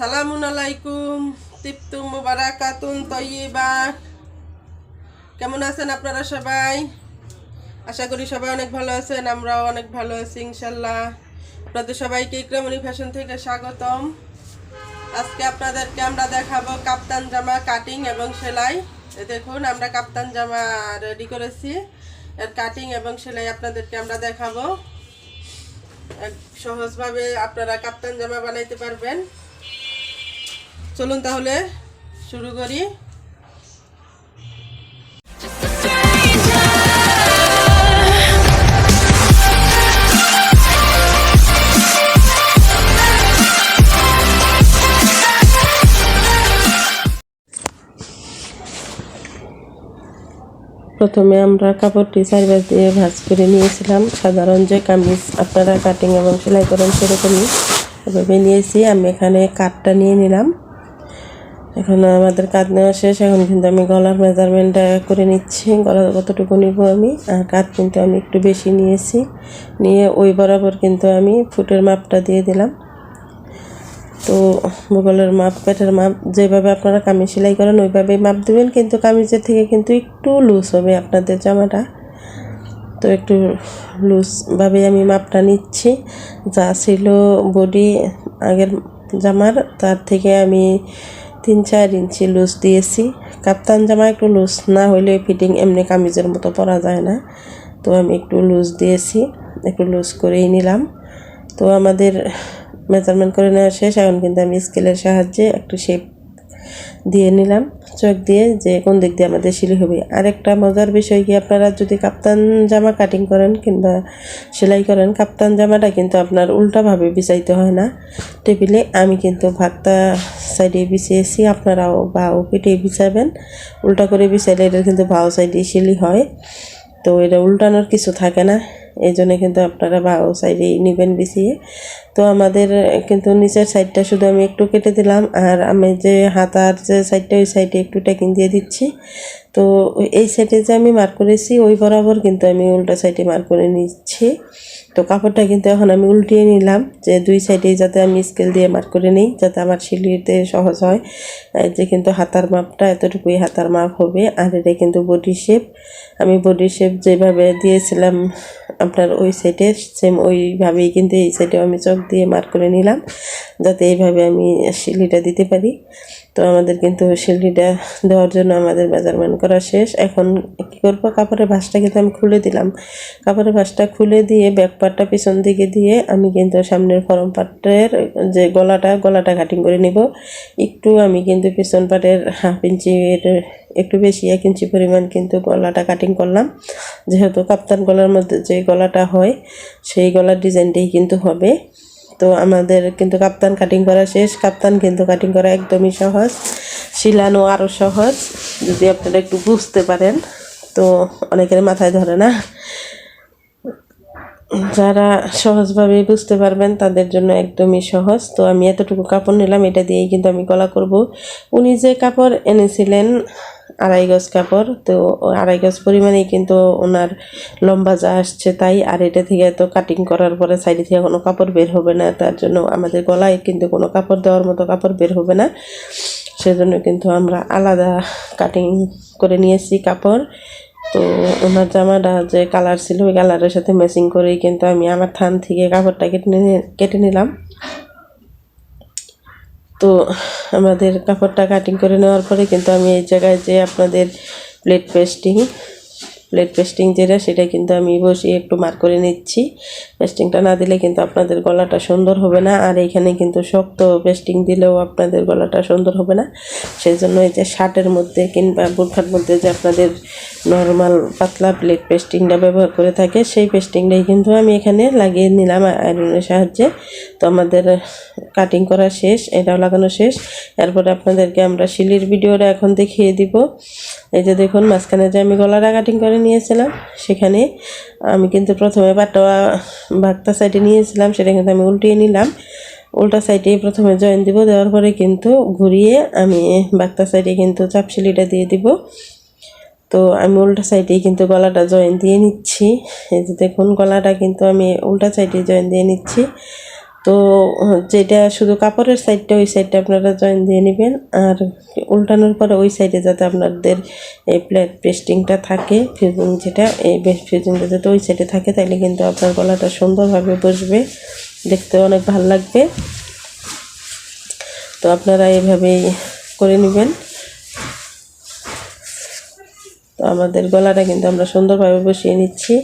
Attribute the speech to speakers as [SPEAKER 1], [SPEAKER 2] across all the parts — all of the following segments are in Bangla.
[SPEAKER 1] সালামুন আলাইকুম তিপ্তু মুবারাকাতুন তৈবা কেমন আছেন আপনারা সবাই? আশা করি সবাই অনেক ভালো আছেন, আমরাও অনেক ভালো আছি ইনশাল্লাহ আপনাদের সবাইকে ইকরামণি ফ্যাশন থেকে স্বাগতম। আজকে আপনাদেরকে আমরা দেখাবো কাপ্তান জামা কাটিং এবং সেলাই। দেখুন, আমরা কাপ্তান জামা রেডি করেছি। এর কাটিং এবং সেলাই আপনাদেরকে আমরা দেখাবো। সহজভাবে আপনারা কাপ্তান জামা বানাইতে পারবেন। চলুন তাহলে শুরু করি। প্রথমে আমরা কাপড়টি সাইবার দিয়ে ভাজ করে নিয়েছিলাম। সাধারণ যে কামিজ আপনারা কাটিং এবং সেলাই করেন সেরকমই। এভাবে নিয়েছি, আমি এখানে কাঠটা নিয়ে নিলাম। এখন আমাদের কাজ নেওয়া শেষ, এখন কিন্তু আমি গলার মেজারমেন্টটা করে নিচ্ছি। গলা কতটুকু নিব আমি, আর কাঠ কিন্তু আমি একটু বেশি নিয়েছি। নিয়ে ওই বরাবর কিন্তু আমি ফুটের মাপটা দিয়ে দিলাম। তো ভূগোলের মাপ, পেটের মাপ, যেভাবে আপনারা কামিজ সেলাই করেন, ওইভাবেই মাপ দেবেন। কিন্তু কামিজের থেকে কিন্তু একটু লুজ হবে আপনাদের জামাটা। তো একটু লুজভাবে আমি মাপটা নিচ্ছি। যা ছিল বডি আগের জামার, তার থেকে আমি তিন চার ইঞ্চি লুজ দিয়েছি। কাপ্তান জামা একটু লুজ না হইলে ফিটিং এমনি কামিজের মতো পরা যায় না। তো আমি একটু লুজ দিয়েছি, একটু লুজ করেই নিলাম। তো আমাদের মেজারমেন্ট করে নেওয়া শেষ, এখন কিন্তু আমি স্কেলের সাহায্যে একটু শেপ দিয়ে নিলাম। চোখ দিয়ে যে কোন দিক দিয়ে আমাদের সিলি হবে। আরেকটা মজার বিষয় কি, আপনারা যদি কাপ্তান জামা কাটিং করেন কিংবা সেলাই করেন, কাপ্তান জামাটা কিন্তু আপনার উল্টাভাবে বিছাইতে হয় না। টেবিলে আমি কিন্তু ভাতটা সাইডে বিছিয়েছি, আপনারাও বাও পিঠে বিছাবেন। উল্টা করে বিছাইলে এটা কিন্তু বাও সাইডে সিলি হয়। তো এটা উল্টানোর কিছু থাকে না এই জন্য কিন্তু আপনারা বাও সাইডেই নেবেন বিছিয়ে। তো আমাদের, কিন্তু নিচের সাইডটা শুধু আমি একটু কেটে দিলাম, আর আমি যে হাতার যে সাইডটা ওই সাইডে একটু টেকিং দিয়ে দিচ্ছি। তো এই সাইডে যে আমি মার্ক করেছি, ওই বরাবর কিন্তু আমি উল্টা সাইডে মার্ক করে নিচ্ছি। তো কাপড়টা কিন্তু এখন আমি উল্টিয়ে নিলাম, যে দুই সাইডেই যাতে আমি স্কেল দিয়ে মার্ক করে নিই, যাতে আমার সিলিতে সহজ হয়। যে কিন্তু হাতার মাপটা, এতটুকুই হাতার মাপ হবে, আর এটা কিন্তু বডি শেপ আমি বডি শেপ যেভাবে দিয়েছিলাম আপনার ওই সাইডে সেম ওইভাবেই কিন্তু এই সাইডেও আমি চক দিয়ে মার্ক করে নিলাম, যাতে এইভাবে আমি সিলিটা দিতে পারি। তো আমাদের কিন্তু সিলিটা দেওয়ার জন্য আমাদের মেজারমেন্ট করা শেষ। এখন কী করব? কাপড়ের ভাঁজটা কিন্তু আমি খুলে দিলাম। কাপড়ের ভাঁজটা খুলে দিয়ে ব্যাক পার্টটা পিছন দিকে দিয়ে আমি কিন্তু সামনের ফরম পার্টের যে গলাটা গলাটা কাটিং করে নিব। একটু আমি কিন্তু পিছন পাটের হাফ ইঞ্চি একটু বেশি, এক ইঞ্চি পরিমাণ কিন্তু গলাটা কাটিং করলাম। যেহেতু কাপ্তান গলার মধ্যে যে গলাটা হয়, সেই গলার ডিজাইনটাই কিন্তু হবে। তো আমাদের কিন্তু কাপ্তান কাটিং করা শেষ। কাপ্তান কিন্তু কাটিং করা একদমই সহজ। শিলানো আরও সহজ। যদি আপনারা একটু বুঝতে পারেন, তো অনেকের মাথায় ধরে না। যারা সহজভাবে বুঝতে পারবেন, তাদের জন্য একদমই সহজ। তো আমি এতটুকু কাপড় নিলাম, এটা দিয়েই কিন্তু আমি গলা করব। উনি যে কাপড় এনেছিলেন আড়াই গজ কাপড়, তো আড়াই গজ পরিমাণেই কিন্তু ওনার লম্বা যা আসছে তাই, আর এটা থেকে তো কাটিং করার পরে সাইডে থেকে কোনো কাপড় বের হবে না, তার জন্য আমাদের গলায় কিন্তু কোনো কাপড় দেওয়ার মতো কাপড় বের হবে না। সেজন্য কিন্তু আমরা আলাদা কাটিং করে নিয়েছি কাপড়। তো ওনার জামাটা যে কালার ছিল ওই কালারের সাথে ম্যাচিং করেই কিন্তু আমি আমার থান থেকে কাপড়টা কেটে কেটে নিলাম। তো আমাদের কাপড়টা কাটিং করে নেওয়ার পরে কিন্তু আমি এই জায়গায় যে আপনাদের প্লেট পেস্টিং প্লেট পেস্টিং যেটা, সেটা কিন্তু আমি বসিয়ে একটু মার করে নিচ্ছি। পেস্টিংটা না দিলে কিন্তু আপনাদের গলাটা সুন্দর হবে না, আর এখানে কিন্তু শক্ত পেস্টিং দিলেও আপনাদের গলাটা সুন্দর হবে না। সেই জন্য এই যে শার্টের মধ্যে কিংবা বোরখার মধ্যে যে আপনাদের নর্মাল পাতলা প্লেট পেস্টিংটা ব্যবহার করে থাকে, সেই পেস্টিংটাই কিন্তু আমি এখানে লাগিয়ে নিলাম আয়রনের সাহায্যে। তো আমাদের কাটিং করা শেষ, এটাও লাগানো শেষ। এরপরে আপনাদেরকে আমরা শিলির ভিডিওটা এখন দেখিয়ে দিব। এই যে দেখুন, মাঝখানে যে আমি গলাটা কাটিং করে নিয়েছিলাম, সেখানে আমি কিন্তু প্রথমে পাটোয়া বাগতা সাইডে নিয়েছিলাম, সেটা কিন্তু আমি উল্টিয়ে নিলাম। উল্টা সাইডে প্রথমে জয়েন দিব, দেওয়ার পরে কিন্তু ঘুরিয়ে আমি বাগতা সাইডে কিন্তু চাপশিলিটা দিয়ে দিব। তো আমি উল্টা সাইডেই কিন্তু গলাটা জয়েন দিয়ে নিচ্ছি। এই যে দেখুন, গলাটা কিন্তু আমি উল্টা সাইডে জয়েন দিয়ে নিচ্ছি। তো যেটা শুধু কাপড়ের সাইডটা ওই সাইডটা আপনারা জয়েন দিয়ে নেবেন। আর উল্টানোর পরে ওই সাইডে যাতে আপনাদের এই প্লেট পেস্টিংটা থাকে ফিউজিং যেটা, এই ফিউজিংটা যাতে ওই সাইডে থাকে তাহলে কিন্তু আপনার গলাটা সুন্দরভাবে বসবে। দেখতে অনেক ভালো লাগবে। তো আপনারা এইভাবেই করে নেবেন। তো আমাদের গলাটা কিন্তু আমরা সুন্দরভাবে বসিয়ে নিচ্ছি।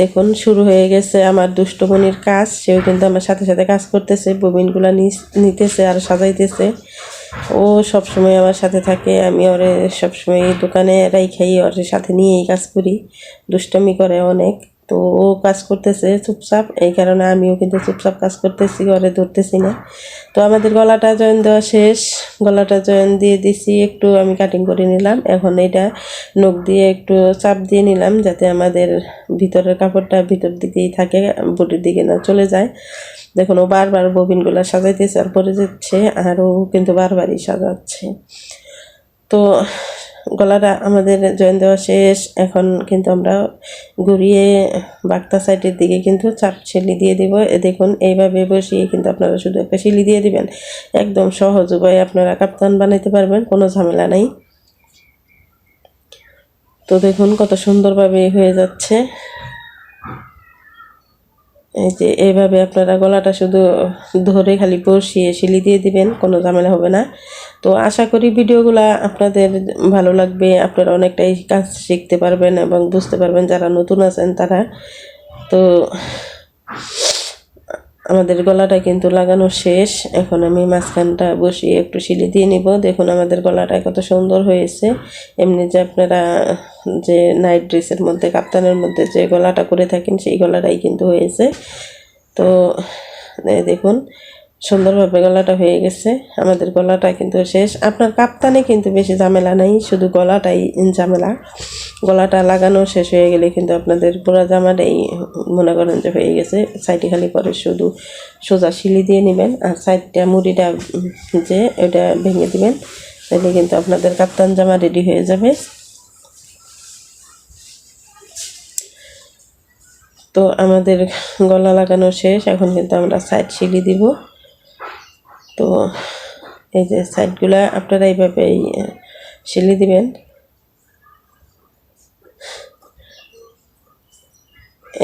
[SPEAKER 1] দেখুন, শুরু হয়ে গেছে আমার দুষ্টমণির কাজ। সেও কিন্তু আমার সাথে সাথে কাজ করতেছে, ববিনগুলো নিতেছে আর সাজাইতেছে। ও সবসময় আমার সাথে থাকে, আমি ওরে সবসময় দোকানে রাইখাই ওর সাথে নিয়েই কাজ করি। দুষ্টমি করে অনেক। তো ও কাজ করতেছে চুপচাপ, এই কারণে আমিও কিন্তু চুপচাপ কাজ করতেছি, ঘরে ধরতেছি না। তো আমাদের গলাটা জয়েন দেওয়া শেষ, গলাটা জয়েন দিয়ে দিছি, একটু আমি কাটিং করে নিলাম। এখন এটা নখ দিয়ে একটু চাপ দিয়ে নিলাম, যাতে আমাদের ভিতরের কাপড়টা ভিতর দিকেই থাকে বুটির দিকে না চলে যায়। দেখুন, ও বারবার ববিনগুলো সাজাইতেছে আর পরে যাচ্ছে, আর ও কিন্তু বারবারই সাজাচ্ছে। তো গলাটা আমাদের জয়েন দেওয়া শেষ। এখন কিন্তু আমরা ঘুরিয়ে বাক্তা সাইডের দিকে কিন্তু চাপ শিলি দিয়ে দিব। দেখুন, এইভাবে বসিয়ে কিন্তু আপনারা শুধু একটা শিলি দিয়ে দিবেন। একদম সহজ উপায়ে আপনারা কাপ্তান বানাইতে পারবেন, কোনো ঝামেলা নাই। তো দেখুন, কত সুন্দরভাবে হয়ে যাচ্ছে। এই যে এইভাবে আপনারা গলাটা শুধু ধরে খালি বসিয়ে শিলি দিয়ে দিবেন, কোনো ঝামেলা হবে না। তো আশা করি ভিডিওগুলো আপনাদের ভালো লাগবে, আপনারা অনেকটাই কাজ শিখতে পারবেন এবং বুঝতে পারবেন যারা নতুন আছেন তারা। তো আমাদের গলাটা কিন্তু লাগানো শেষ। এখন আমি মাঝখানটা বসিয়ে একটু শিলি দিয়ে নিব। দেখুন আমাদের গলাটা কত সুন্দর হয়েছে। এমনি যে আপনারা যে নাইট ড্রেসের মধ্যে, কাপ্তানের মধ্যে যে গলাটা করে থাকেন, সেই গলাটাই কিন্তু হয়েছে। তো দেখুন সুন্দরভাবে গলাটা হয়ে গেছে। আমাদের গলাটা কিন্তু শেষ। আপনার কাপ্তানে কিন্তু বেশি ঝামেলা নাই, শুধু গলাটাই ঝামেলা। গলাটা লাগানো শেষ হয়ে গেলে কিন্তু আপনাদের পুরো জামাটাই মনে করেন যে হয়ে গেছে। সাইডে খালি পরে শুধু সোজা শিলি দিয়ে নেবেন আর সাইডটা মুড়িটা যে ওটা ভেঙে দিবেন তাহলে কিন্তু আপনাদের কাপ্তান জামা রেডি হয়ে যাবে। তো আমাদের গলা লাগানো শেষ। এখন কিন্তু আমরা সাইড শিলি দিব। তো এই যে সাইডগুলা আপনারা এইভাবে শিলি দিবেন।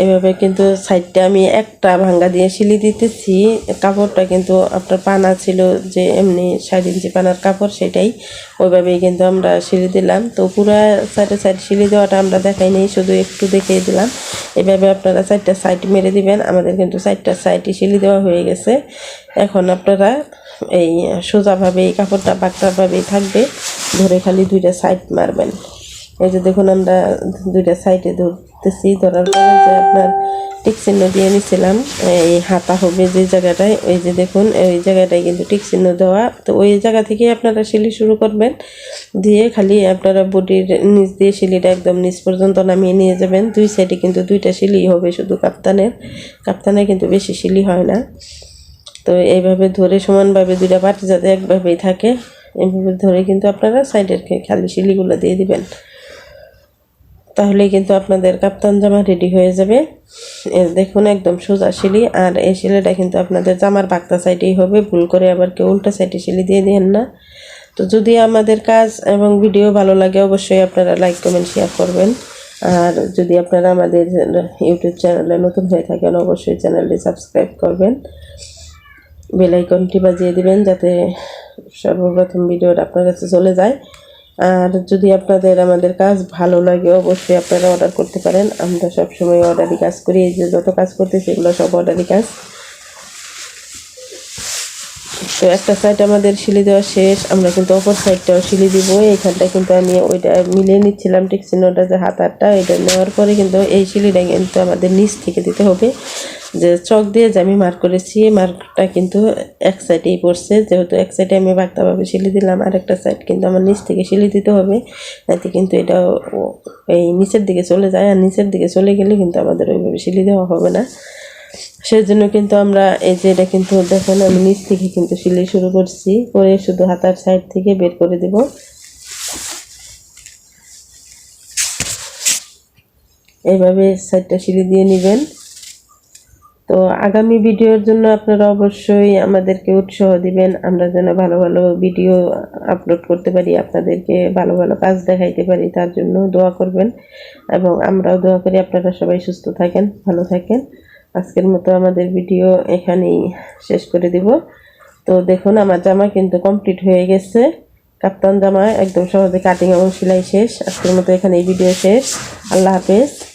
[SPEAKER 1] এভাবে কিন্তু সাইডটা আমি একটা ভাঙ্গা দিয়ে শিলি দিতেছি। কাপড়টা কিন্তু আপনার পানা ছিল যে এমনি সাড়ে ইঞ্চি পানার কাপড় সেটাই। ওইভাবেই কিন্তু আমরা শিলি দিলাম। তো পুরো সাইডে সাইড শিলি দেওয়াটা আমরা দেখাই নেই, শুধু একটু দেখিয়ে দিলাম। এভাবে আপনারা সাইডটা সাইড মেরে দিবেন। আমাদের কিন্তু সাইডটা সাইডে শিলি দেওয়া হয়ে গেছে। এখন আপনারা এই সোজাভাবে এই কাপড়টা বাঁকড়াভাবেই থাকবে। ধরে খালি দুইটা সাইড মারবেন। এই যে দেখুন আমরা দুইটা সাইডে ধরতেছি, ধরার পরে যে আপনার টিক চিহ্ন দিয়ে নিছিলাম, এই হাতা হবে যে জায়গাটায়, ওই যে দেখুন, ওই জায়গাটায় কিন্তু টিক চিহ্ন দেওয়া। তো ওই জায়গা থেকেই আপনারা শিলি শুরু করবেন, দিয়ে খালি আপনারা বডির নিচ দিয়ে শিলিটা একদম নিচ পর্যন্ত নামিয়ে নিয়ে যাবেন। দুই সাইডে কিন্তু দুইটা শিলি হবে, শুধু কাপ্তানের। কাপ্তানে কিন্তু বেশি শিলি হয় না। তো এইভাবে ধরে সমানভাবে দুইটা পাটি যাতে একভাবেই থাকে, এইভাবে ধরে কিন্তু আপনারা সাইডের খালি শিলিগুলো দিয়ে দিবেন। তাহলে কিন্তু আপনাদের কাপ্তান জামা রেডি হয়ে যাবে। দেখুন একদম সোজা শিলি আর এই শিলিটা কিন্তু আপনাদের জামার বাক্তা সাইডেই হবে। ভুল করে আবার কেউ উল্টা সাইডে শিলি দিয়ে দেন না। তো যদি আমাদের কাজ এবং ভিডিও ভালো লাগে, অবশ্যই আপনারা লাইক কমেন্ট শেয়ার করবেন। আর যদি আপনারা আমাদের ইউটিউব চ্যানেলে নতুন হয়ে থাকেন, অবশ্যই চ্যানেলটি সাবস্ক্রাইব করবেন। বেলাইকনটি বাজিয়ে দিবেন যাতে সর্বপ্রথম ভিডিওটা আপনার কাছে চলে যায়। আর যদি আপনাদের আমাদের কাজ ভালো লাগে, অবশ্যই আপনারা অর্ডার করতে পারেন। আমরা সবসময় অর্ডারই কাজ করি, এই যে যত কাজ করতেছি এগুলো সব অর্ডারই কাজ। তো একটা সাইড আমাদের শিলি দেওয়া শেষ, আমরা কিন্তু অপর সাইডটাও শিলি দিব। এইখানটা কিন্তু আমি ওইটা মিলিয়ে নিচ্ছিলাম ঠিক চিহ্নটা যে হাতারটা এটা নেওয়ার পরে কিন্তু এই শিলিটা কিন্তু আমাদের নিচ থেকে দিতে হবে। যে চক দিয়ে যে আমি মার্ক করেছি মার্কটা কিন্তু এক সাইডেই পড়ছে। যেহেতু এক সাইডে আমি বাগতাভাবে শিলি দিলাম আর একটা সাইড কিন্তু আমার নিচ থেকে শিলি দিতে হবে। এতে কিন্তু এটা এই নিচের দিকে চলে যায়, আর নিচের দিকে চলে গেলে কিন্তু আমাদের ওইভাবে শিলি দেওয়া হবে না। সেই জন্য কিন্তু আমরা এই যে এটা কিন্তু দেখেন, আমি নিচ থেকে কিন্তু সিলাই শুরু করছি। করে শুধু হাতার সাইড থেকে বের করে দেব। এইভাবে সাইডটা সিলি দিয়ে নেবেন। তো আগামী ভিডিওর জন্য আপনারা অবশ্যই আমাদেরকে উৎসাহ দিবেন। আমরা যেন ভালো ভালো ভিডিও আপলোড করতে পারি, আপনাদেরকে ভালো ভালো কাজ দেখাইতে পারি, তার জন্য দোয়া করবেন। এবং আমরাও দোয়া করি আপনারা সবাই সুস্থ থাকেন, ভালো থাকেন। আজকের মতো আমাদের ভিডিও এখানেই শেষ করে দিব। তো দেখুন, আমার জামা কিন্তু কমপ্লিট হয়ে গেছে। কাপ্তান জামা একদম সহজে কাটিং এবং সেলাই শেষ। আজকের মতো এখানে এই ভিডিও শেষ। আল্লাহ হাফেজ।